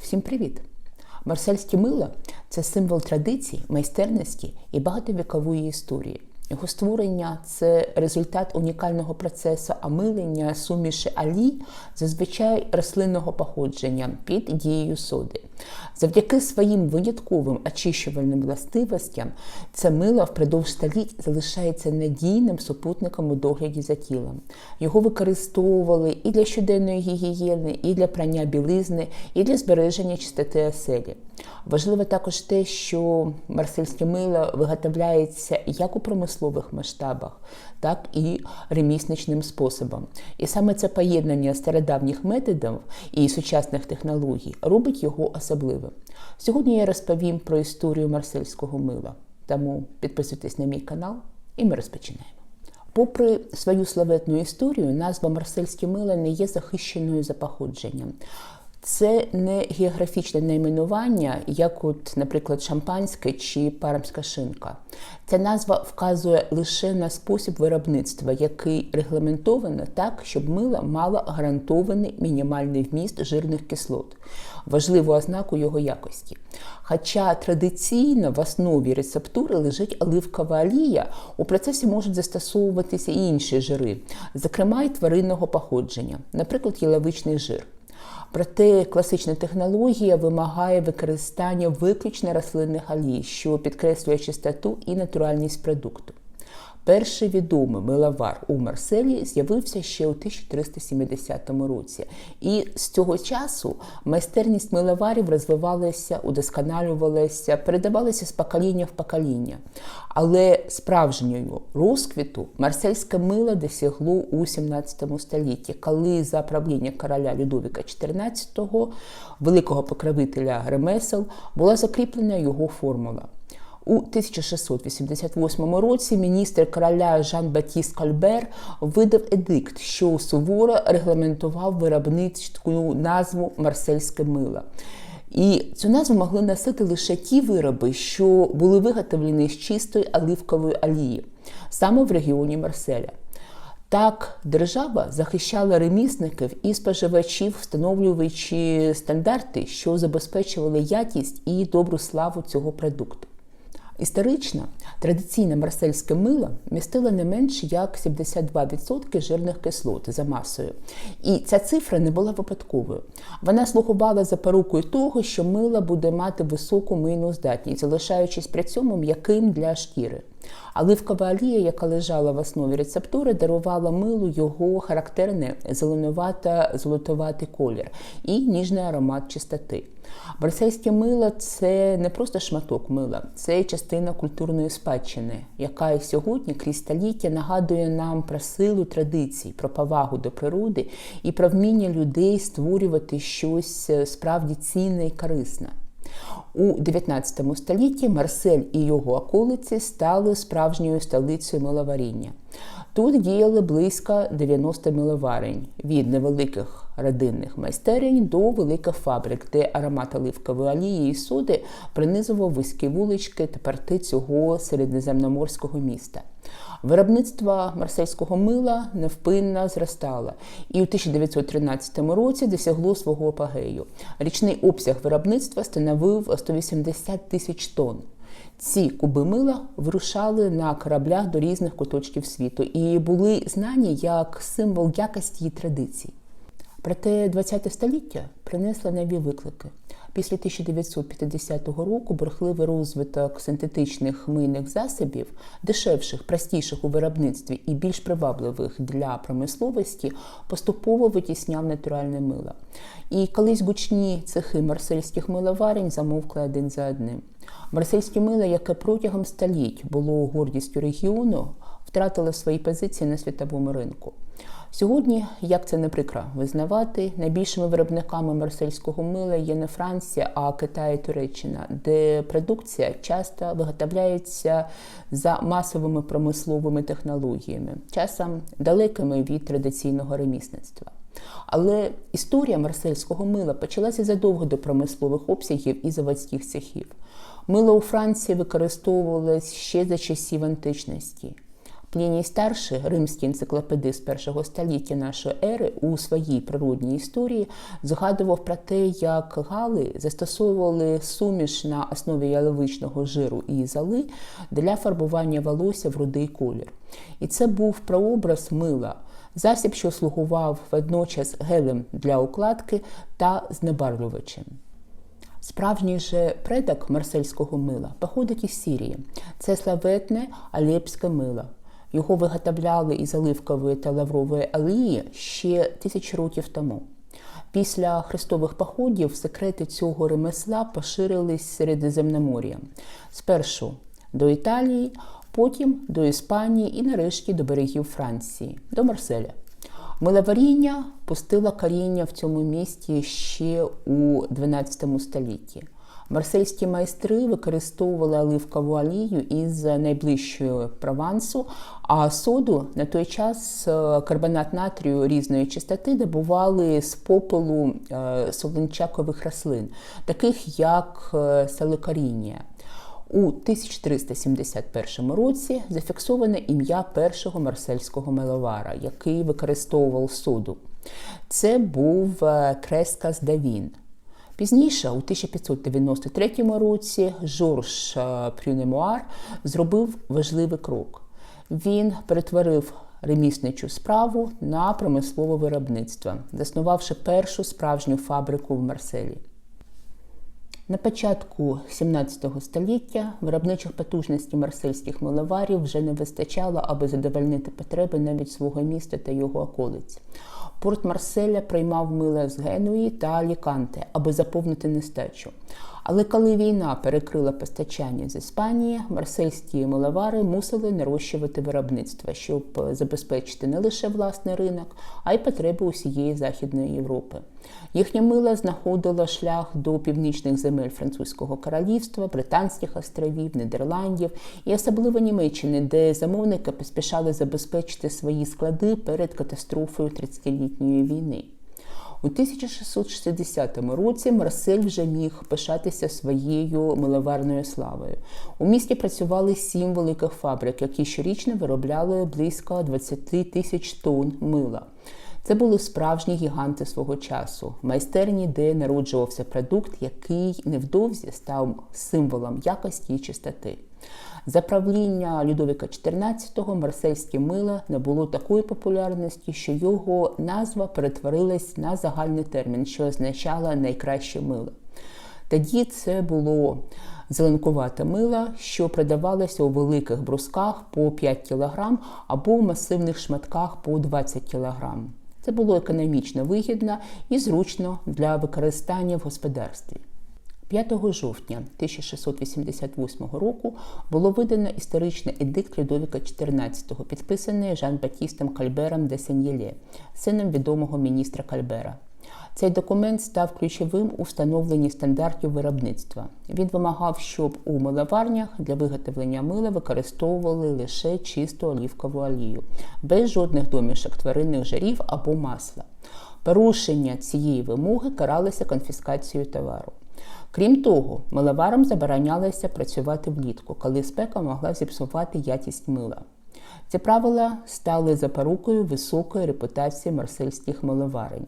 Всім привіт! Марсельське мило це символ традицій, майстерності і багатовікової історії. Його створення це результат унікального процесу омилення суміші алі, зазвичай рослинного походження під дією соди. Завдяки своїм винятковим очищувальним властивостям це мило впродовж століть залишається надійним супутником у догляді за тілом. Його використовували і для щоденної гігієни, і для прання білизни, і для збереження чистоти оселі. Важливо також те, що марсельське мило виготовляється як у промислових масштабах, так і ремісничним способом. І саме це поєднання стародавніх методів і сучасних технологій робить його особливим. Сьогодні я розповім про історію марсельського мила. Тому підписуйтесь на мій канал, і ми розпочинаємо. Попри свою славетну історію, назва марсельське мило не є захищеною за походженням. Це не географічне найменування, як, от, наприклад, шампанське чи пармська шинка. Ця назва вказує лише на спосіб виробництва, який регламентовано так, щоб мило мало гарантований мінімальний вміст жирних кислот, важливу ознаку його якості. Хоча традиційно в основі рецептури лежить оливкова олія, у процесі можуть застосовуватися і інші жири, зокрема й тваринного походження, наприклад, яловичний жир. Проте класична технологія вимагає використання виключно рослинних олій, що підкреслює чистоту і натуральність продукту. Перший відомий миловар у Марселі з'явився ще у 1370 році, і з цього часу майстерність миловарів розвивалася, удосконалювалася, передавалася з покоління в покоління. Але справжньою розквіту марсельське мило досягло у 17 столітті, коли за правління короля Людовіка XIV, великого покровителя ремесел, була закріплена його формула. У 1688 році міністр короля Жан Батіст Кальбер видав едикт, що суворо регламентував виробницьку назву Марсельське мило. І цю назву могли носити лише ті вироби, що були виготовлені з чистої оливкової олії, саме в регіоні Марселя. Так, держава захищала ремісників і споживачів, встановлюючи стандарти, що забезпечували якість і добру славу цього продукту. Історично традиційне марсельське мило містило не менше як 72% жирних кислот за масою. І ця цифра не була випадковою. Вона слугувала запорукою того, що мило буде мати високу мийну здатність, залишаючись при цьому м'яким для шкіри. Оливкова олія, яка лежала в основі рецептури, дарувала милу його характерний зеленувато-золотуватий колір і ніжний аромат чистоти. Барсельське мило це не просто шматок мила, це частина культурної спадщини, яка і сьогодні крізь століття нагадує нам про силу традицій, про повагу до природи і про вміння людей створювати щось справді цінне і корисне. У 19 столітті Марсель і його околиці стали справжньою столицею миловаріння. Тут діяли близько 90 миловарень від невеликих родинних майстерень до великих фабрик, де аромат оливкової олії і соди принизував вузькі вулички та парти цього середземноморського міста. Виробництво марсельського мила невпинно зростало і у 1913 році досягло свого апогею. Річний обсяг виробництва становив 180 тисяч тонн. Ці куби мила вирушали на кораблях до різних куточків світу і були знані як символ якості і традицій. Проте ХХ століття принесло нові виклики. Після 1950 року бурхливий розвиток синтетичних мийних засобів, дешевших, простіших у виробництві і більш привабливих для промисловості, поступово витісняв натуральне мило. І колись гучні цехи марсельських миловарень замовкли один за одним. Марсельське мило, яке протягом століть було гордістю регіону, втратило свої позиції на світовому ринку. Сьогодні, як це не прикро визнавати, найбільшими виробниками марсельського мила є не Франція, а Китай і Туреччина, де продукція часто виготовляється за масовими промисловими технологіями, часом далекими від традиційного ремісництва. Але історія марсельського мила почалася задовго до промислових обсягів і заводських цехів. Мило у Франції використовувалось ще за часів античності. Пліній старший, римський енциклопедист першого століття нашої ери, у своїй природній історії згадував про те, як гали застосовували суміш на основі яловичного жиру і золи для фарбування волосся в рудий колір. І це був прообраз мила, засіб, що слугував водночас гелем для укладки та знебарлювачем. Справжній же предок марсельського мила походить із Сірії. Це славетне алепське мило. Його виготовляли із оливкової та лаврової олії ще тисячі років тому. Після хрестових походів секрети цього ремесла поширились Середземномор'ям. Спершу до Італії, потім до Іспанії і нарешті до берегів Франції, до Марселя. Миловаріння пустило коріння в цьому місті ще у 12 столітті. Марсельські майстри використовували оливкову олію із найближчої Провансу, а соду на той час е, карбонат натрію різної чистоти добували з попелу е, солончакових рослин, таких як е, саликаріння. У 1371 році зафіксоване ім'я першого марсельського меловара, який використовував соду. Це був Крескас Давін. Пізніше, у 1593 році, Жорж Прюнемуар зробив важливий крок. Він перетворив ремісничу справу на промислове виробництво, заснувавши першу справжню фабрику в Марселі. На початку 17 століття виробничих потужностей марсельських миловарів вже не вистачало, аби задовольнити потреби навіть свого міста та його околиць. Порт Марселя приймав мила з Генуї та Аліканте, аби заповнити нестачу. Але коли війна перекрила постачання з Іспанії, марсельські миловари мусили нарощувати виробництво, щоб забезпечити не лише власний ринок, а й потреби усієї Західної Європи. Їхнє мило знаходило шлях до північних земель Французького королівства, Британських островів, Нідерландів і особливо Німеччини, де замовники поспішали забезпечити свої склади перед катастрофою 30-літньої війни. У 1660 році Марсель вже міг пишатися своєю миловарною славою. У місті працювали сім великих фабрик, які щорічно виробляли близько 20 тисяч тонн мила. Це були справжні гіганти свого часу, майстерні, де народжувався продукт, який невдовзі став символом якості і чистоти. За правління Людовіка XIV марсельське мило набуло такої популярності, що його назва перетворилась на загальний термін, що означало найкраще мило. Тоді це було зеленкувате мило, що продавалося у великих брусках по 5 кг або в масивних шматках по 20 кг. Це було економічно вигідно і зручно для використання в господарстві. 5 жовтня 1688 року було видано історичний едикт Людовіка XIV, підписаний Жан-Батістом Кальбером де Сен'єлє, сином відомого міністра Кальбера. Цей документ став ключовим у встановленні стандартів виробництва. Він вимагав, щоб у миловарнях для виготовлення мила використовували лише чисту олівкову олію, без жодних домішок тваринних жарів або масла. Порушення цієї вимоги каралося конфіскацією товару. Крім того, миловарам заборонялося працювати влітку, коли спека могла зіпсувати якість мила. Ці правила стали запорукою високої репутації марсельських миловарень,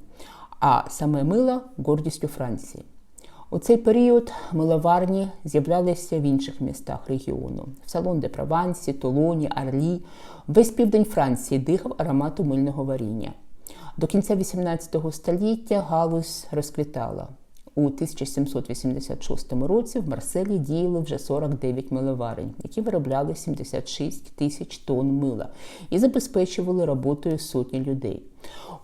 а саме мило гордістю Франції. У цей період миловарні з'являлися в інших містах регіону: в Салон де Провансі, Толоні, Арлі. Весь південь Франції дихав аромату мильного варіння. До кінця XVIII століття галузь розквітала. У 1786 році в Марселі діяли вже 49 миловарень, які виробляли 76 тисяч тонн мила і забезпечували роботою сотні людей.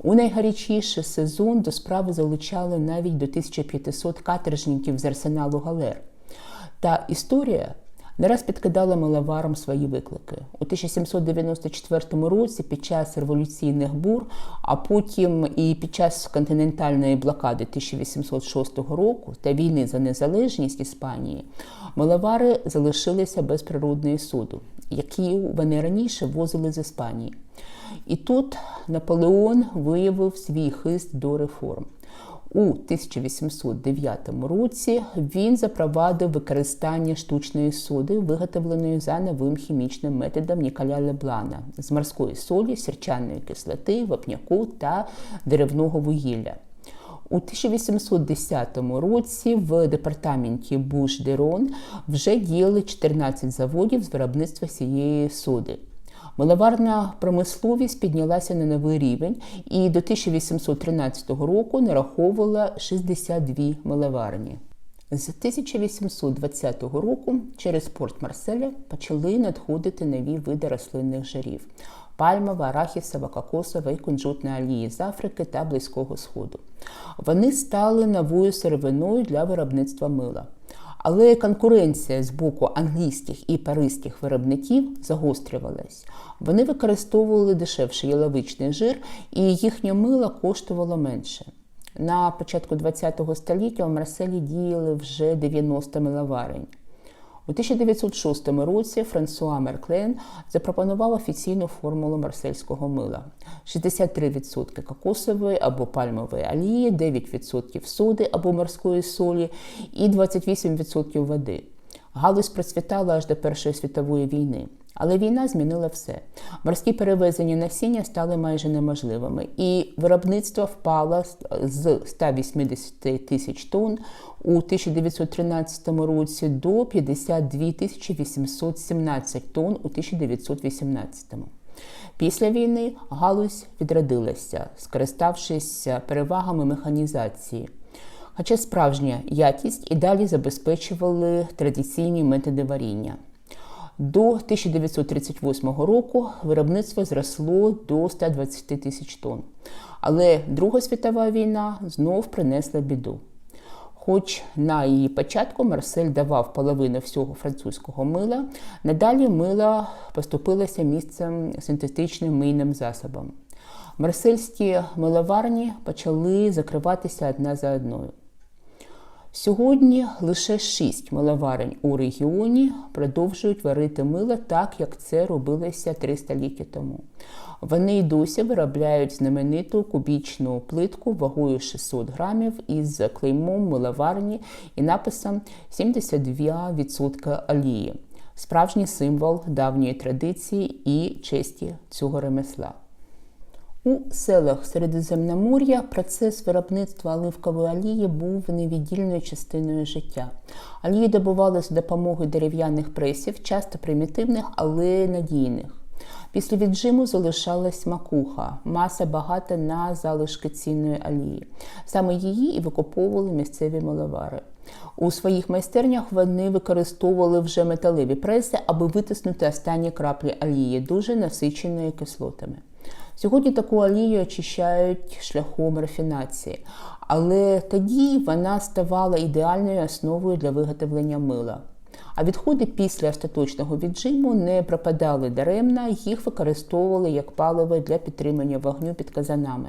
У найгарячіший сезон до справи залучали навіть до 1500 каторжників з арсеналу галер. Та історія не раз підкидала миловарам свої виклики. У 1794 році під час революційних бур, а потім і під час континентальної блокади 1806 року та війни за незалежність Іспанії, миловари залишилися без природної суду, які вони раніше возили з Іспанії. І тут Наполеон виявив свій хист до реформ. У 1809 році він запровадив використання штучної соди, виготовленої за новим хімічним методом Ніколя Леблана з морської солі, сірчаної кислоти, вапняку та деревного вугілля. У 1810 році в департаменті Буш-Дерон вже діяли 14 заводів з виробництва цієї соди. Миловарна промисловість піднялася на новий рівень і до 1813 року нараховувала 62 миловарні. З 1820 року через порт Марселя почали надходити нові види рослинних жирів пальмова, арахісова, кокосова і кунжутна олії з Африки та Близького Сходу. Вони стали новою сировиною для виробництва мила. Але конкуренція з боку англійських і паризьких виробників загострювалась. Вони використовували дешевший яловичний жир, і їхнє мило коштувало менше. На початку ХХ століття у Марселі діяли вже 90 миловарень. У 1906 році Франсуа Мерклен запропонував офіційну формулу марсельського мила: 63% кокосової або пальмової олії, 9% соди або морської солі і 28% води. Галузь процвітала аж до Першої світової війни. Але війна змінила все. Морські перевезення насіння стали майже неможливими, і виробництво впало з 180 тисяч тонн у 1913 році до 52 тисячі 817 тонн у 1918. Після війни галузь відродилася, скориставшись перевагами механізації. Хоча справжня якість і далі забезпечували традиційні методи варіння. До 1938 року виробництво зросло до 120 тисяч тонн. Але Друга світова війна знов принесла біду. Хоч на її початку Марсель давав половину всього французького мила, надалі мило поступилося місцем синтетичним мийним засобом. Марсельські миловарні почали закриватися одна за одною. Сьогодні лише шість миловарень у регіоні продовжують варити мило так, як це робилося три століття тому. Вони й досі виробляють знамениту кубічну плитку вагою 600 грамів із клеймом миловарні і написом 72% олії, справжній символ давньої традиції і честі цього ремесла. У селах Середземномор'я процес виробництва оливкової олії був невіддільною частиною життя. Олії добували за допомогою дерев'яних пресів, часто примітивних, але надійних. Після віджиму залишалась макуха, маса багата на залишки цінної олії. Саме її і викуповували місцеві миловари. У своїх майстернях вони використовували вже металеві преси, аби витиснути останні краплі олії, дуже насиченої кислотами. Сьогодні таку олію очищають шляхом рафінації, але тоді вона ставала ідеальною основою для виготовлення мила. А відходи після остаточного віджиму не пропадали даремно, їх використовували як паливо для підтримання вогню під казанами.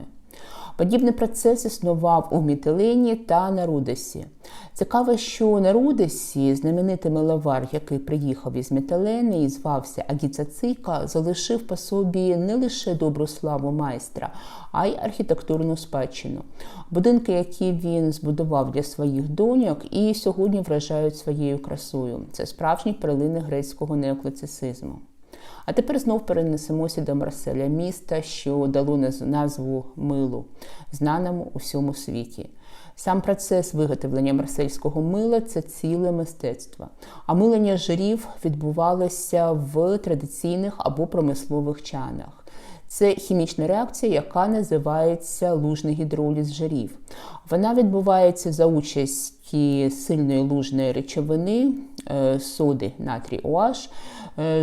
Подібний процес існував у Мітилені та на Рудесі. Цікаво, що на Рудесі знаменитий миловар, який приїхав із Мітилени і звався Агіцацика, залишив по собі не лише добру славу майстра, а й архітектурну спадщину. Будинки, які він збудував для своїх доньок, і сьогодні вражають своєю красою. Це справжні перлини грецького неокласицизму. А тепер знов перенесемося до Марселя, міста, що дало назву милу, знаному у всьому світі. Сам процес виготовлення марсельського мила це ціле мистецтво. А милення жирів відбувалося в традиційних або промислових чанах. Це хімічна реакція, яка називається лужний гідроліз жирів. Вона відбувається за участі сильної лужної речовини, е, соди натрій OH,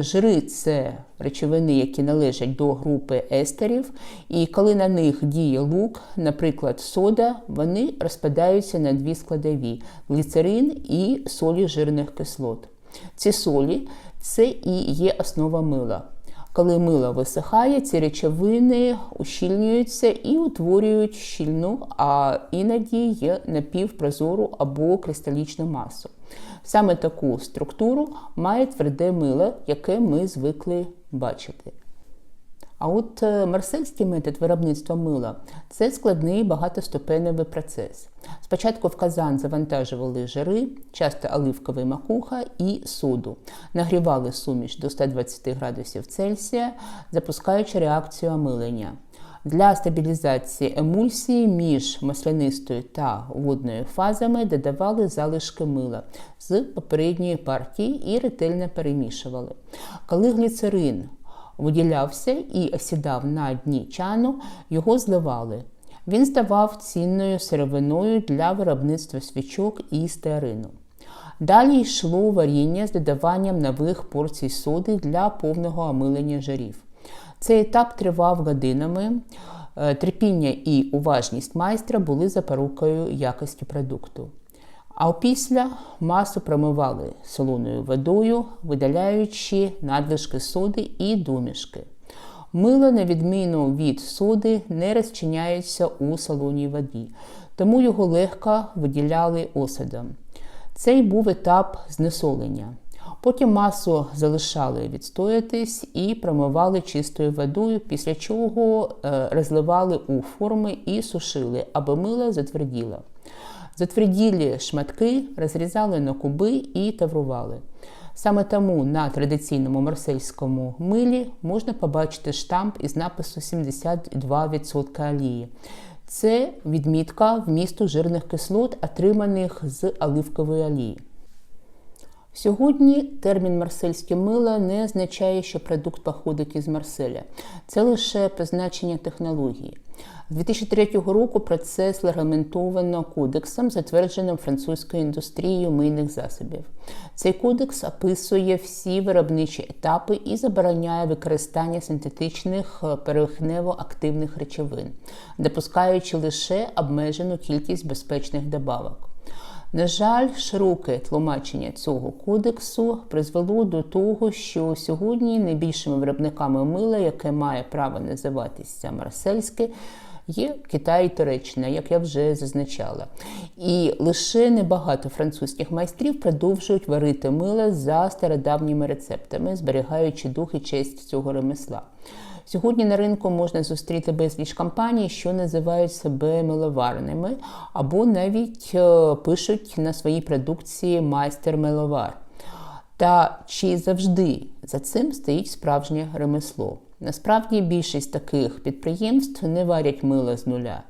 жири це речовини, які належать до групи естерів, і коли на них діє лук, наприклад, сода, вони розпадаються на дві складові гліцерин і солі жирних кислот. Ці солі це і є основа мила. Коли мило висихає, ці речовини ущільнюються і утворюють щільну, а іноді є напівпрозору або кристалічну масу. Саме таку структуру має тверде мило, яке ми звикли бачити. А от е, марсельський метод виробництва мила це складний багатоступеневий процес. Спочатку в казан завантажували жири, часто оливковий макуха і соду, нагрівали суміш до 120 градусів Цельсія, запускаючи реакцію омилення. Для стабілізації емульсії між маслянистою та водною фазами додавали залишки мила з попередньої партії і ретельно перемішували. Коли гліцерин виділявся і осідав на дні чану, його зливали. Він ставав цінною сировиною для виробництва свічок і стеарину. Далі йшло варіння з додаванням нових порцій соди для повного омилення жирів. Цей етап тривав годинами. Е, терпіння і уважність майстра були запорукою якості продукту. А опісля масу промивали солоною водою, видаляючи надлишки соди і домішки. Мило, на відміну від соди, не розчиняється у солоній воді, тому його легко виділяли осадом. Цей був етап знесолення. Потім масу залишали відстоятись і промивали чистою водою, після чого е, розливали у форми і сушили, аби мило затверділо. Затверділі шматки розрізали на куби і таврували. Саме тому на традиційному марсельському милі можна побачити штамп із напису 72% олії. Це відмітка вмісту жирних кислот, отриманих з оливкової олії. Сьогодні термін марсельське мило не означає, що продукт походить із Марселя. Це лише позначення технології. З 2003 року процес регламентовано кодексом, затвердженим французькою індустрією мийних засобів. Цей кодекс описує всі виробничі етапи і забороняє використання синтетичних е, перехнево-активних речовин, допускаючи лише обмежену кількість безпечних добавок. На жаль, широке тлумачення цього кодексу призвело до того, що сьогодні найбільшими виробниками мила, яке має право називатися Марсельське, є Китай і Туреччина, як я вже зазначала. І лише небагато французьких майстрів продовжують варити мило за стародавніми рецептами, зберігаючи дух і честь цього ремесла. Сьогодні на ринку можна зустріти безліч компаній, що називають себе миловарними, або навіть е, пишуть на своїй продукції майстер-миловар. Та чи завжди за цим стоїть справжнє ремесло? Насправді більшість таких підприємств не варять мило з нуля.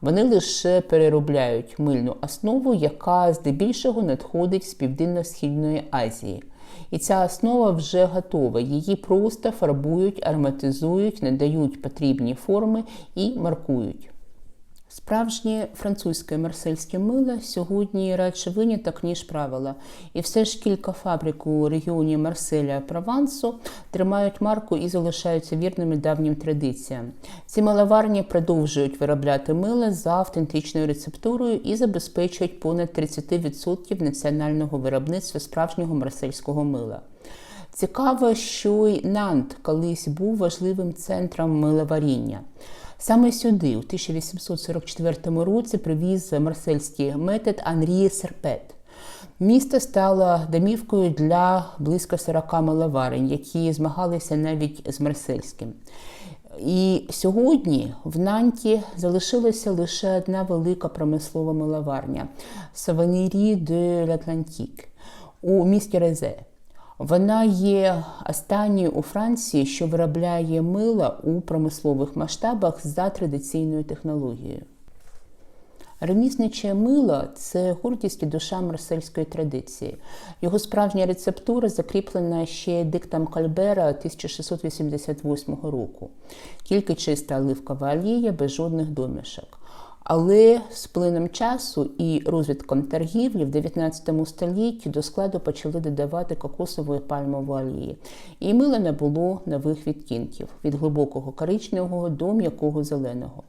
Вони лише переробляють мильну основу, яка здебільшого надходить з Південно-Східної Азії. І ця основа вже готова. Її просто фарбують, ароматизують, надають потрібні форми і маркують. Справжнє французьке марсельське мило сьогодні радше виняток, ніж правило. І все ж кілька фабрик у регіоні Марселя Провансу тримають марку і залишаються вірними давнім традиціям. Ці миловарні продовжують виробляти мило за автентичною рецептурою і забезпечують понад 30% національного виробництва справжнього марсельського мила. Цікаво, що й Нант колись був важливим центром миловаріння. Саме сюди, у 1844 році, привіз марсельський метод Анрі Серпет. Місто стало домівкою для близько 40 маловарень, які змагалися навіть з марсельським. І сьогодні в Нанті залишилася лише одна велика промислова миловарня Саванірі де l'Atlantique у місті Резе. Вона є останньою у Франції, що виробляє мила у промислових масштабах за традиційною технологією. Ремісниче мило це гордість і душа марсельської традиції. Його справжня рецептура закріплена ще диктом Кальбера 1688 року. Тільки чиста оливкова олія без жодних домішок. Але з плином часу і розвитком торгівлі в 19 столітті до складу почали додавати кокосової пальмової олії. І мило не було нових відтінків від глибокого коричневого до м'якого зеленого.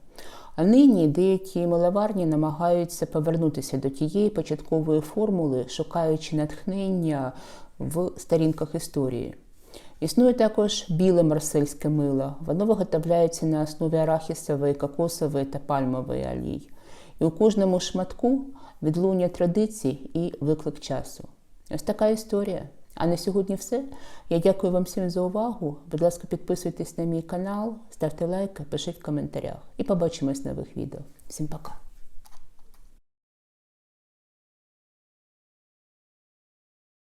А нині деякі миловарні намагаються повернутися до тієї початкової формули, шукаючи натхнення в сторінках історії. Існує також біле марсельське мило. Воно виготовляється на основі арахісової, кокосової та пальмової олій. І у кожному шматку відлуння традицій і виклик часу. Ось така історія. А на сьогодні все. Я дякую вам всім за увагу. Будь ласка, підписуйтесь на мій канал, ставте лайки, пишіть в коментарях. І побачимось в нових відео. Всім пока!